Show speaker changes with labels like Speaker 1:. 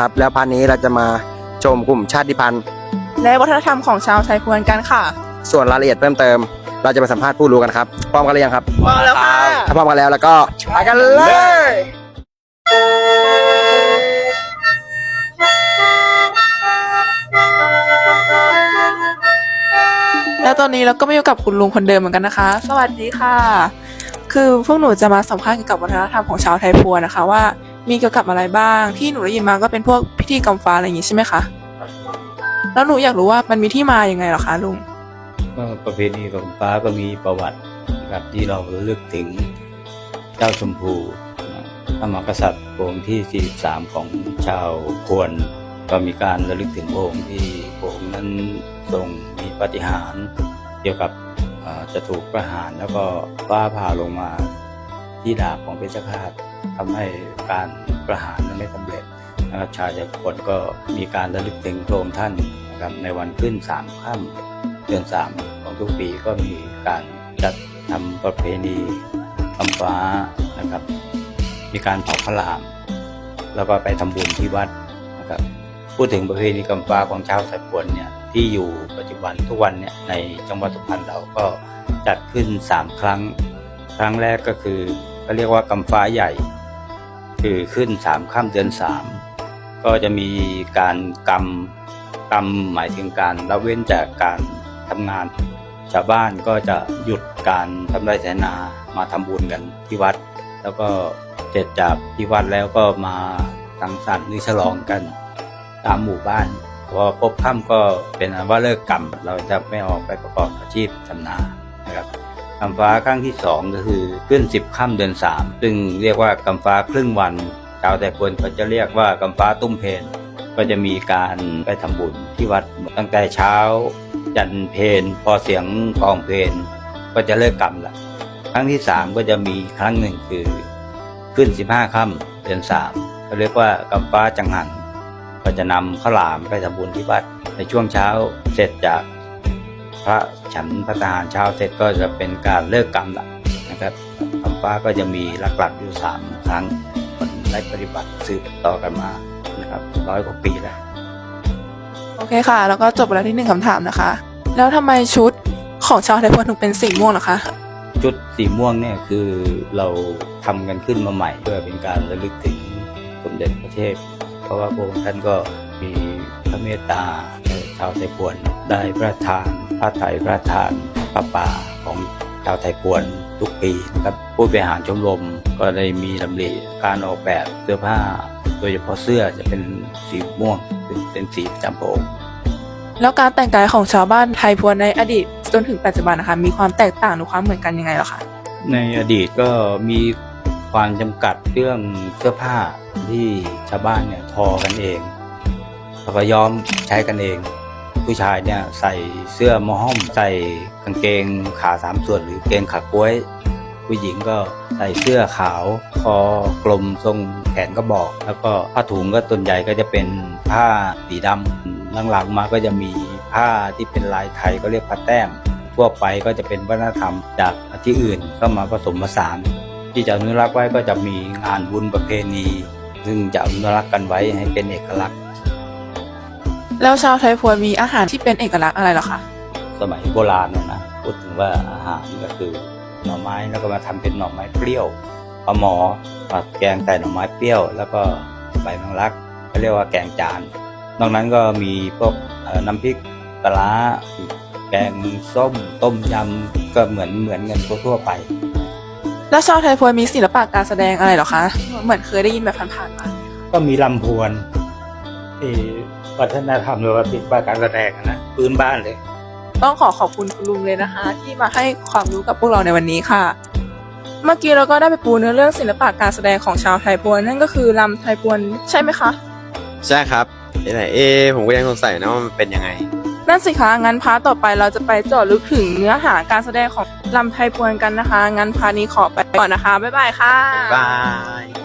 Speaker 1: นะครับ แล้วพาร์ทนี้เราจะมาชมกลุ่มชาติพันธุ์
Speaker 2: และวัฒนธรรมของชาวไทยพวนกันค่ะ
Speaker 1: ส่วนรายละเอียดเพิ่มเติม เราจะมาสัมภาษณ์ผู้รู้กันครับ พร้อมกันหรือยังครับ
Speaker 2: มาแล้วค่ะ
Speaker 1: ถ้าพร้อมกันแล้วแล้วก็ไปกันเลย
Speaker 2: แล้วตอนนี้เราก็มาอยู่กับคุณลุงคนเดิมเหมือนกันนะคะ สวัสดีค่ะ คือพวกหนูจะมาสัมภาษณ์เกี่ยวกับวัฒนธรรมของชาวไทยพวนนะคะว่า มีเกี่ยวกับอะไรบ้าง ที่หนูได้ยินมาก็เป็นพวกพิธีกรรมฟ้าอะไรอย่างงี้ใช่ไหมคะแล้วหนูอยากรู้ว่ามันมีที่มาอย่างไงเหรอคะลุง
Speaker 3: ก็ประเพณีของฟ้าก็มีประวัตินะครับที่เราระลึกถึงเจ้าชมพูพระมหากษัตริย์องค์ที่ 43 ของชาวพวนก็มีการระลึกถึงองค์ที่องค์นั้นทรงมีปฏิหารเกี่ยวกับจะถูกประหารแล้วก็ฟ้าผ่าลงมาที่ดาบของเพชฌฆาต ทำให้การประหารนั้นไม่สำเร็จนะครับชาวจักรพรรดิก็มีการระลึกถึงพระองค์ท่านนะครับในวันขึ้นสามค่ำเดือนสามของทุกปีก็มีการจัดทำประเพณีคำฟ้านะครับ มีการเผาพระราม แล้วก็ไปทำบุญที่วัดนะครับพูดถึงประเพณีกำฟ้าของชาวสายพวนเนี่ยที่อยู่ปัจจุบันทุกวันเนี่ยในจังหวัดสุพรรณเราก็จัดขึ้น 3 ครั้ง ครั้งแรกก็คือ เขาเรียกว่ากำฟ้าใหญ่ คือขึ้น3ค่ำเดือน3ก็จะมีการกำกำหมายถึงการละเว้นจากการทำงาน ชาวบ้านก็จะหยุดการทำไร่ไถนามาทำบุญกันที่วัด แล้วก็เสร็จจากที่วัดแล้วก็มาสังสรรค์หรือฉลองกันตามหมู่บ้านพอพบค่ำก็เป็นอันว่าเลิกกรรมเราจะไม่ออกไปประกอบอาชีพทำนา กำฟ้าครั้งที่สองก็คือขึ้นสิบค่ำเดือนสามซึ่งเรียกว่ากำฟ้าครึ่งวันชาวแต่พลก็จะเรียกว่ากำฟ้าตุ้มเพนก็จะมีการไปทำบุญที่วัดตั้งแต่เช้า ยันเพนพอเสียงกองเพนก็จะเลิกกรรมละครั้งที่สามก็จะมีครั้งหนึ่งคือขึ้นสิบห้าค่ำเดือนสามเขาเรียกว่ากำฟ้าจังหัน ก็จะนำข้าวหลามไปทำบุญที่วัดในช่วงเช้าเสร็จจาก พระฉันพระทหารเช้าเสร็จก็จะเป็นการเลิกกรรมละนะครับคำฟ้าก็จะมีหลักๆอยู่สามครั้งคนได้ปฏิบัติสืบต่อกันมานะครับร้อยกว่าปีแล้ว
Speaker 2: โอเคค่ะ แล้วก็จบไปแล้วที่หนึ่งคำถามนะคะ แล้วทำไมชุดของชาวไทยพวนถึงเป็นสีม่วงเหรอคะ
Speaker 3: ชุดสีม่วงเนี่ยคือเราทำกันขึ้นมาใหม่ เพื่อเป็นการระลึกถึงสมเด็จพระเทพเพ ราะว่าพระองค์ท่านก็มีพระเมตตาในชาวไทยพวนได้พระทานพระไตรพระทานพระป่าของชาวไทยพวนทุกปีนะครับผู้บริหารชมรมก็ได้มีลำริการออกแบบเสื้อผ้า โดยเฉพาะเสื้อจะเป็นสีม่วงเป็นเป็นสีประจำพระองค์
Speaker 2: แล้วการแต่งกายของชาวบ้านไทยพวนในอดีตจนถึงปัจจุบันนะคะมีความแตกต่างหรือความเหมือนกันยังไงเหรอคะ
Speaker 3: ในอดีตก็มี ความจำกัดเรื่องเสื้อผ้าที่ชาวบ้านเนี่ยทอกันเองแล้วก็ย้อมใช้กันเอง ผู้ชายเนี่ยใส่เสื้อมอห้อม ใส่กางเกงขาสามส่วนหรือเกงขากล้วย ผู้หญิงก็ใส่เสื้อขาวคอกลมทรงแขนก็บอก แล้วก็ผ้าถุงก็ส่วนใหญ่ก็จะเป็นผ้าสีดำหลังๆมาก็จะมีผ้าที่เป็นลายไทยก็เรียกผ้าแต้มทั่วไปก็จะเป็นวัฒนธรรมจากที่อื่นเข้ามาผสมผสาน ที่จะอนุรักษ์ไว้ก็จะมีงานบุญประเพณี ซึ่งจะอนุรักษ์กันไว้ให้เป็นเอกลักษณ์
Speaker 2: แล้วชาวไทยพวนมีอาหารที่เป็นเอกลักษณ์อะไรเหรอคะ
Speaker 3: สมัยโบราณนะนะพูดถึงว่าอาหารก็คือหน่อไม้แล้วก็มาทำเป็นหน่อไม้เปรี้ยวปลาหมอมาแกงใส่หน่อไม้เปรี้ยว แล้วก็ใบแมงลักเขาเรียกว่าแกงจานนอกนั้นก็มีพวกเอ่อน้ำพริกปลาร้าแกงส้ม ต้มยำก็เหมือนเหมือนกันทั่วๆไป
Speaker 2: แล้วชาวไทยพวนมีศิลปะการแสดงอะไรเหรอคะ เหมือนเคยได้ยินแบบผ่านๆมา
Speaker 3: ก็มีลำพวนที่วัฒนธรรมหรือว่าศิลปะการแสดงอะนะพื้นบ้านเลย
Speaker 2: ต้องขอขอบคุณคุณลุงเลยนะคะ ที่มาให้ความรู้กับพวกเราในวันนี้ค่ะ เมื่อกี้เราก็ได้ไปปูเนื้อเรื่องศิลปะการแสดงของชาวไทยพวนนั่นก็คือลำไทยพวนใช่ไหมคะ
Speaker 1: ใช่ครับไหนเอะผมก็ยังสงสัยนะว่ามันเป็นยังไง
Speaker 2: นั่นสิคะงั้นพาร์ทต่อไปเราจะไปเจาะลึกถึงเนื้อหาการแสดงของ ลำไทยปวนกันนะคะ งั้นพานี้ขอไปก่อนนะคะ บ๊ายบายค่ะ
Speaker 1: บาย